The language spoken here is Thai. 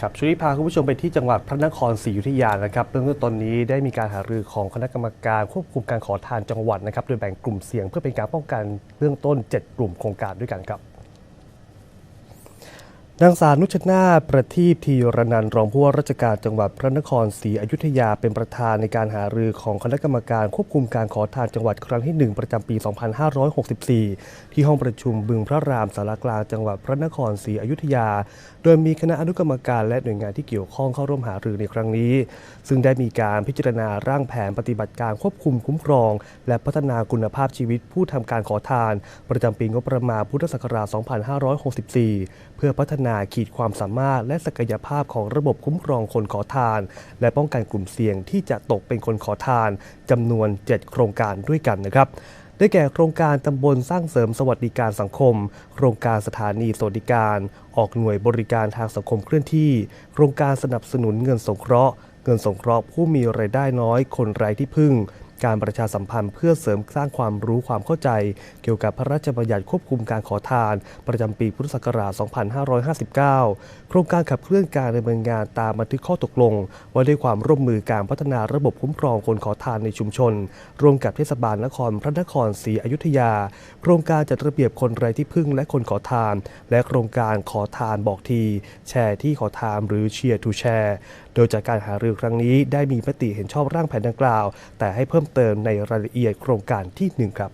ครับช่วงนี้พาคุณผู้ชมไปที่จังหวัดพระนครศรีอยุธยานะครับเรื่องต้นตอนนี้ได้มีการหารือของคณะกรรมการควบคุมการขอทานจังหวัดนะครับโดยแบ่งกลุ่มเสี่ยงเพื่อเป็นการป้องกันเบื้องต้น 7 กลุ่มโครงการด้วยกันครับ นางสาวนุชนาประทีปทีรนันรองผู้ว่าราชการจังหวัดพระนครศรีอยุธยาเป็นประธานในการหารือของคณะกรรมการควบคุมการขอทานจังหวัดครั้งที่ 1 ประจำปี 2564 ที่ห้องประชุมบึงพระรามสารกลางจังหวัดพระนครศรีอยุธยา โดยมีคณะอนุกรรมการและหน่วยงานที่เกี่ยวข้องเข้าร่วมหารือในครั้งนี้ ซึ่งได้มีการพิจารณาร่างแผนปฏิบัติการควบคุมคุ้มครอง และพัฒนาคุณภาพชีวิตผู้ทำการขอทาน ประจำปีงบประมาณพุทธศักราช 2564 เพื่อพัฒนาขีดความสามารถและศักยภาพของระบบคุ้มครองคนขอทาน และป้องกันกลุ่มเสี่ยงที่จะตกเป็นคนขอทานจำนวน 7 โครงการด้วยกันนะครับได้แก่โครงการตำบลสร้างเสริมสวัสดิการสังคม โครงการสถานีสวัสดิการ ออกหน่วยบริการทางสังคมเคลื่อนที่ โครงการสนับสนุนเงินสงเคราะห์ เงินสงเคราะห์ผู้มีรายได้น้อยคนไร้ที่พึ่ง การประชาสัมพันธ์เพื่อเสริมสร้างความรู้ความเข้าใจ เกี่ยวกับพระราชบัญญัติควบคุมการขอทาน ประจำปีพุทธศักราช 2559 โครงการขับเคลื่อนการดำเนินงานตามบันทึกข้อตกลง ว่าด้วยความร่วมมือการพัฒนาระบบคุ้มครองคนขอทานในชุมชน ร่วมกับเทศบาลนครพระนครศรีอยุธยา โครงการจัดระเบียบคนไร้ที่พึ่งและคนขอทาน และโครงการขอทานบอกที แชร์ที่ขอทานหรือเชียร์ทูแชร์ โดยจากการหารือครั้งนี้ได้มีมติเห็นชอบร่างแผนดังกล่าว แต่ให้เพิ่มเติมในรายละเอียดโครงการที่หนึ่งครับ